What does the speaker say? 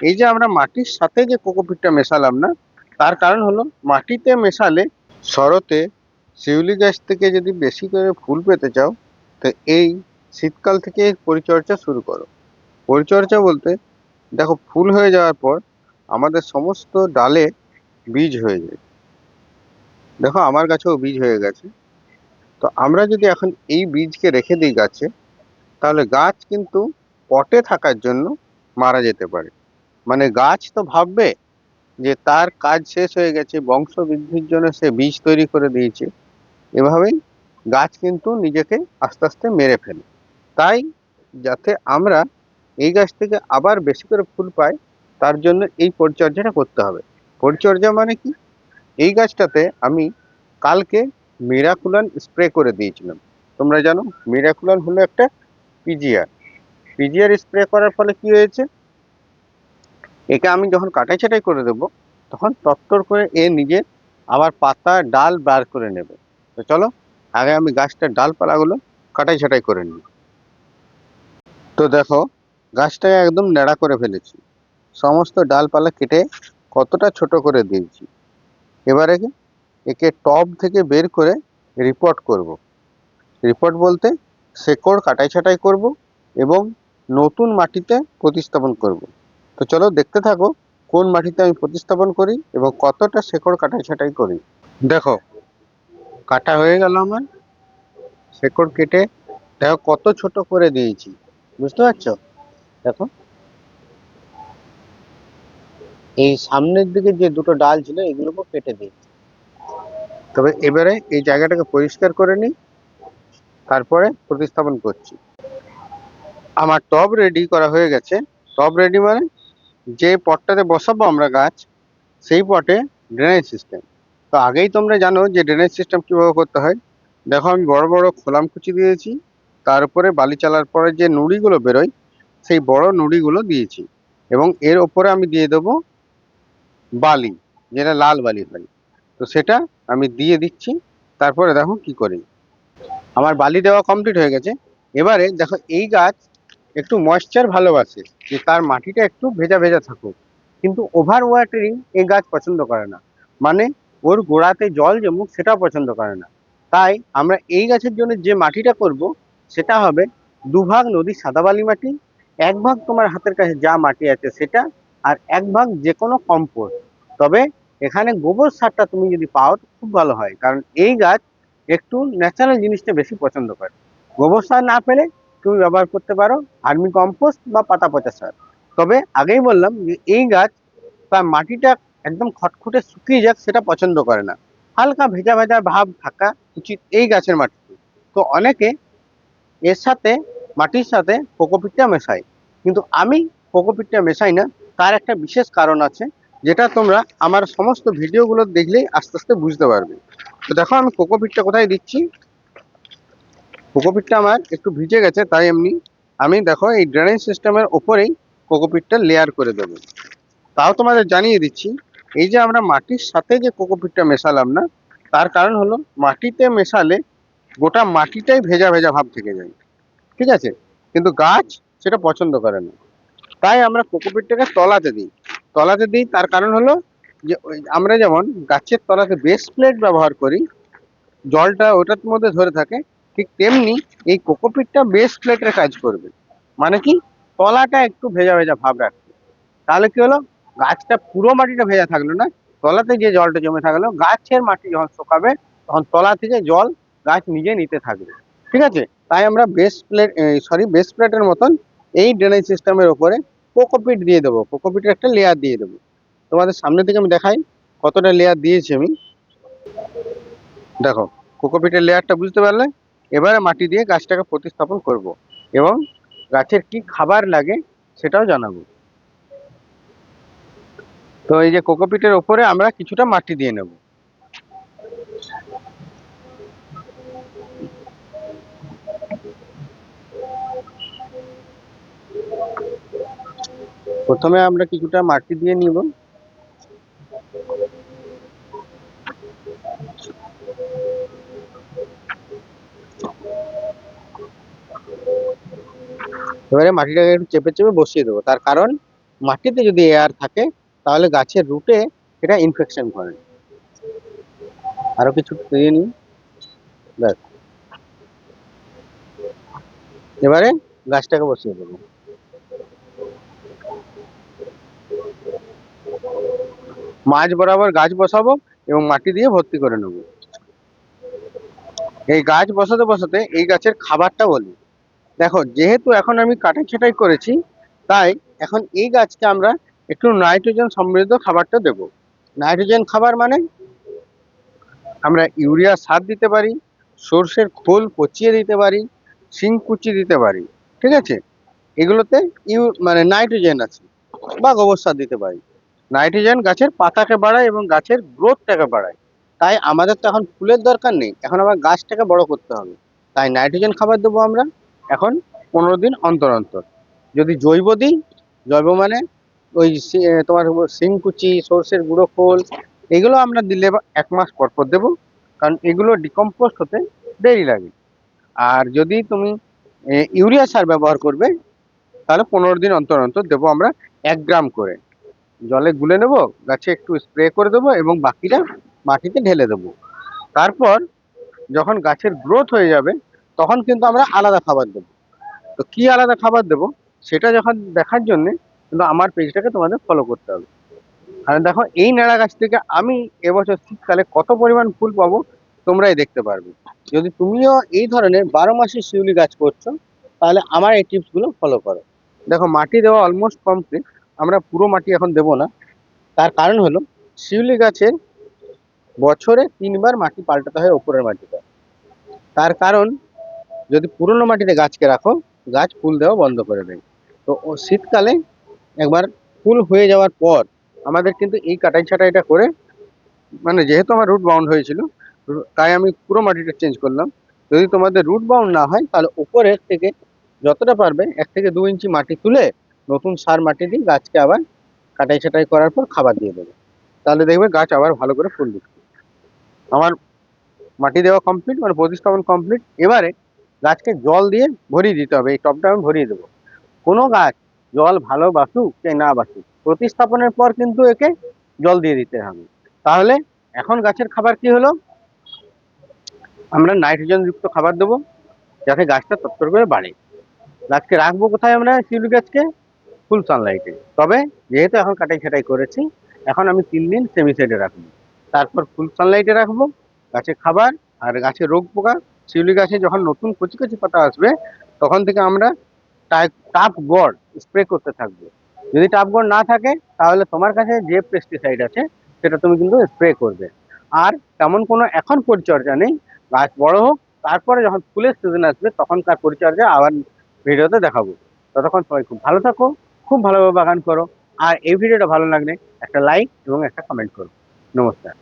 এই যে আমরা মাটির সাথে যে কোকোপিটটা মেশালাম না, তার কারণ হলো মাটিতে মেশালে শরতে শিউলি গাছ থেকে যদি বেশি করে ফুল পেতে চাও, তো এই শীতকাল থেকে পরিচর্যা শুরু করো। পরিচর্যা বলতে দেখো ফুল হয়ে যাওয়ার পর আমাদের সমস্ত ডালে বীজ হয়ে যায়। দেখো আমার গাছেও বীজ হয়ে গেছে। তো আমরা যদি এখন এই বীজকে রেখে দিই গাছে, তাহলে গাছ কিন্তু পটে থাকার জন্য মারা যেতে পারে। মানে গাছ তো ভাববে যে তার কাজ শেষ হয়ে গেছে বংশ বৃদ্ধির জন্য সে বীজ তৈরি করে দিয়েছে। এভাবেই গাছ কিন্তু নিজেকে আস্তে আস্তে মেরে ফেলে। তাই যাতে আমরা এই গাছ থেকে আবার বেশি করে ফুল পাই, তার জন্য এই পরিচর্যাটা করতে হবে। পরিচর্যা মানে কি? এই গাছটাতে আমি কালকে মিরাকুলান স্প্রে করে দিয়েছিলাম। তোমরা জানো, মিরাকুলান হলো একটা পিজিআর। পিজিআর স্প্রে করার ফলে কি হয়েছে? একে আমি যখন কাটাই ছাটাই করে দেবো, তখন তত্তর করে এ নিজে আবার পাতা, ডাল বার করে নেবে। তো চলো, আগে আমি গাছটার ডালপালাগুলো কাটাই ছাটাই করে নিই। তো দেখো, গাছটাকে একদম নেড়া করে ফেলেছি। সমস্ত ডালপালা কেটে কতটা ছোট করে দিয়েছি। এবারে একে টব থেকে বের করে রিপোর্ট করব। রিপোর্ট বলতে শেকড় কাটাই ছাটাই করব এবং নতুন মাটিতে প্রতিস্থাপন করব। তো চলো দেখতে থাকো কোন মাটিতে আমি প্রতিস্থাপন করি এবং কতটা শেকড় কাটাই ছাটাই করি। দেখো, কাটা হয়ে গেল আমার, শেকড় কেটে, দেখো কত ছোট করে দিয়েছি, বুঝতে পারছ? দেখো। এই সামনের দিকে যে দুটো ডাল ছিল এগুলোকে কেটে দিয়েছি। তবে এবারে এই জায়গাটাকে পরিষ্কার করে নিই, তারপরে প্রতিস্থাপন করছি। আমার টব রেডি করা হয়ে গেছে। টব রেডি মানে? যে পটটাতে বসাবো আমরা গাছ, সেই পটে ড্রেনেজ সিস্টেম তো আগেই তোমরা জানো যে ড্রেনেজ সিস্টেম কীভাবে করতে হয়। দেখো আমি বড় বড় খোলাম কুচি দিয়েছি, তার উপরে বালি চালার পরে যে নুড়িগুলো বেরোয়, সেই বড় নুড়িগুলো দিয়েছি। এবং এর ওপরে আমি দিয়ে দেবো বালি, যেটা লাল বালি হয়। তো সেটা আমি দিয়ে দিচ্ছি, তারপরে দেখো কি করি। আমার বালি দেওয়া কমপ্লিট হয়ে গেছে। এবারে দেখো এই গাছ একটু ময়েশ্চার ভালোবাসে। যে তার মাটিটা একটু ভেজা ভেজা থাকুক। কিন্তু ওভার ওয়াটারিং এই গাছ পছন্দ করে না। মানে ওর গোড়াতে জল জমুক সেটাও পছন্দ করে না। তাই আমরা এই গাছের জন্য যে মাটিটা করব, সেটা হবে দুভাগ নদীর সাদাবালি মাটি এক ভাগ তোমার হাতের কাছে যা মাটি আছে সেটা, আর এক ভাগ যে কোনো কম্পোস্ট। তবে এখানে গোবর সারটা তুমি যদি পাও খুব ভালো হয়। কারণ এই গাছ একটু ন্যাচারাল জিনিসটা বেশি পছন্দ করে। গোবর সার না পেলে তুমি ব্যবহার করতে পারো ভার্মি কম্পোস্ট বা পাতা পচা সার। তবে আগেই বললাম যে এই গাছ তার মাটিটা একদম খটখটে শুকিয়ে যাক সেটা পছন্দ করে না। হালকা ভেজা ভেজা ভাব থাকা উচিত এই গাছের মাটিতে। তো অনেকে এর সাথে, মাটির সাথে কোকোপিটটা মেশায় কিন্তু আমি কোকোপিটটা মেশাই না, তার একটা বিশেষ কারণ আছে, যেটা তোমরা আমার সমস্ত ভিডিওগুলো দেখলেই আস্তে আস্তে বুঝতে পারবে। তো দেখো আমি কোকোপিটটা কোথায় দিচ্ছি? কোকোপিটটা আমার একটু ভিজে গেছে, তাই এমনি। আমি দেখো, এই ড্রেনেজ সিস্টেমের ওপরেই কোকোপিটটা লেয়ার করে দেবো। তাও তোমাদের জানিয়ে দিচ্ছি, এই যে আমরা মাটির সাথে যে কোকোপিটটা মেশালাম না, তার কারণ হলো মাটিতে মেশালে গোটা মাটিটাই ভেজা ভেজা ভাব থেকে যায়। ঠিক আছে? কিন্তু গাছ সেটা পছন্দ করে না। তাই আমরা কোকোপিটটাকে তলাতে দিই। তলাতে দিই, তার কারণ হলো যে আমরা যেমন গাছের তলাতে বেস প্লেট ব্যবহার করি, জলটা ওটার মধ্যে ধরে থাকে ঠিক তেমনি এই কোকোপিটটা বেস প্লেটের কাজ করবে। মানে কি? তলাটা একটু ভেজা ভেজা ভাব রাখবে। তাহলে কি হলো? গাছটা পুরো মাটিটা ভেজা থাকল না। তলাতে যে জলটা জমে থাকল, গাছের মাটি যখন শুকাবে, তখন তলা থেকে জল গাছ নিজে নিতে থাকবে। ঠিক আছে? তাই আমরা বেস প্লেট সরি বেস প্লেটের মতন এই ড্রেনেজ সিস্টেমের ওপরে কোকোপিট দিয়ে দেবো। কোকোপিটের একটা লেয়ার দিয়ে দেবো। তোমাদের সামনে থেকে আমি দেখাই কতটা লেয়ার দিয়েছি আমি। দেখো, কোকোপিটের লেয়ারটা বুঝতে পারলে? এবারে মাটি দিয়ে গাছটাকে প্রতিস্থাপন করব এবং গাছের কি খাবার লাগে সেটাও জানাব। তো এই যে কোকোপিটের ওপরে আমরা কিছুটা মাটি দিয়ে নেব। প্রথমে আমরা কিছুটা মাটি দিয়ে নিব। এবারে মাটিটাকে একটু চেপে চেপে বসিয়ে দেবো। তার কারণ মাটিতে যদি এয়ার থাকে, তাহলে গাছের রুটে এটা ইনফেকশন করে। আরও কিছু দিয়ে এবারে গাছটাকে বসিয়ে দেবো। মাঝ বরাবর গাছ বসাবো এবং মাটি দিয়ে ভর্তি করে নেব। এই গাছ বসাতে বসাতে এই গাছের খাবারটা বলি। দেখো, যেহেতু এখন আমি কাটাই ছাটাই করেছি, তাই এখন এই গাছকে আমরা একটু নাইট্রোজেন সমৃদ্ধ খাবারটা দেব। নাইট্রোজেন খাবার মানে আমরা ইউরিয়া সার দিতে পারি, সর্ষের খোল পচিয়ে দিতে পারি, শিং কুচি দিতে পারি, ঠিক আছে? এগুলোতে ইউ মানে নাইট্রোজেন আছে, বা গোবর সার দিতে পারি। নাইট্রোজেন গাছের পাতাকে বাড়ায় এবং গাছের গ্রোথটাকে বাড়ায়। তাই আমাদের তো এখন ফুলের দরকার নেই, এখন আবার গাছটাকে বড় করতে হবে। তাই নাইট্রোজেন খাবার দেবো আমরা এখন পনেরো দিন অন্তর অন্তর। যদি জৈব দিই, জৈব মানে ওই তোমার শিংকুচি, সর্ষের গুঁড়ো খোল, এগুলো আমরা দিলে এক মাস পর পর দেবো, কারণ এগুলো ডিকম্পোস্ট হতে দেরি লাগে। আর যদি তুমি ইউরিয়া সার ব্যবহার করবে, তাহলে পনেরো দিন অন্তর অন্তর দেবো আমরা এক গ্রাম করে। জলে গুলে নেব, গাছে একটু স্প্রে করে দেবো এবং বাকিটা মাটিতে ঢেলে দেবো। তারপর যখন গাছের গ্রোথ হয়ে যাবে তখন কিন্তু আমরা আলাদা খাবার দেবো। তো কি আলাদা খাবার দেবো সেটা যখন দেখার জন্য কিন্তু আমার পেজটাকে তোমাদের ফলো করতে হবে। আর দেখো, এই নাড়া গাছ থেকে আমি এবছর শীতকালে কত পরিমাণ ফুল পাবো তোমরাই দেখতে পারবে। যদি তুমিও এই ধরনের বারো মাসে শিউলি গাছ করছ, তাহলে আমার এই টিপসগুলো ফলো করো। দেখো, মাটি দেওয়া অলমোস্ট কমপ্লিট আমরা পুরো মাটি এখন দেবো না। তার কারণ হলো, শিউলি গাছের বছরে তিনবার মাটি পাল্টাতে হয় ওপরের মাটিটা তার কারণ যদি পুরনো মাটিতে গাছকে রাখো, গাছ ফুল দেওয়া বন্ধ করে দেয় তো শীতকালে একবার ফুল হয়ে যাওয়ার পর আমাদের কিন্তু এই কাটাই ছাটাইটা করে মানে যেহেতু আমার রুট বাউন্ড হয়েছিল, তাই আমি পুরো মাটিটা চেঞ্জ করলাম। যদি তোমাদের রুট বাউন্ড না হয়, তাহলে উপরের থেকে যতটা পারবে, এক থেকে দু ইঞ্চি মাটি তুলে নতুন সার মাটি দিয়ে গাছকে আবার কাটাই ছাটাই করার পর খাবার দিয়ে দেবে। তাহলে দেখবে গাছ আবার ভালো করে ফুল দিচ্ছে। আমার মাটি দেওয়া কমপ্লিট মানে প্রতিস্থাপন কমপ্লিট এবারে গাছকে জল দিয়ে ভরিয়ে দিতে হবে, এই টবটা আমি ভরিয়ে দেবো। কোনো গাছ জল ভালো বাসুক কে না বাসুক, প্রতিস্থাপনের পর কিন্তু একে জল দিয়ে দিতে হবে। তাহলে এখন গাছের খাবার কি হলো? আমরা নাইট্রোজেন যুক্ত খাবার দেবো, যাতে গাছটা তত্তর করে বাড়ে। গাছকে রাখব কোথায় আমরা? শিউলি গাছকে ফুল সানলাইটে তবে যেহেতু এখন কাটাই ছাটাই করেছি, এখন আমি তিন দিন সেমি সাইডে রাখব। তারপর ফুল সানলাইটে রাখব, গাছে খাবার আর গাছে রোগ পোকা শিউলি গাছে যখন নতুন কচি কচি পাতা আসবে, তখন থেকে আমরা টাপ গড় স্প্রে করতে থাকব। যদি টাপ গড় না থাকে, তাহলে তোমার কাছে যে পেস্টিসাইড আছে, সেটা তুমি কিন্তু স্প্রে করবে। আর তেমন কোনো এখন পরিচর্যা নেই, গাছ বড় হোক, তারপরে যখন ফুলের সিজন আসবে তখনকার পরিচর্যা আবার ভিডিওতে দেখাবো। ততক্ষণ সবাই খুব ভালো থাকো, খুব ভালোভাবে বাগান করো, আর এই ভিডিওটা ভালো লাগলে একটা লাইক এবং একটা কমেন্ট করো। নমস্কার।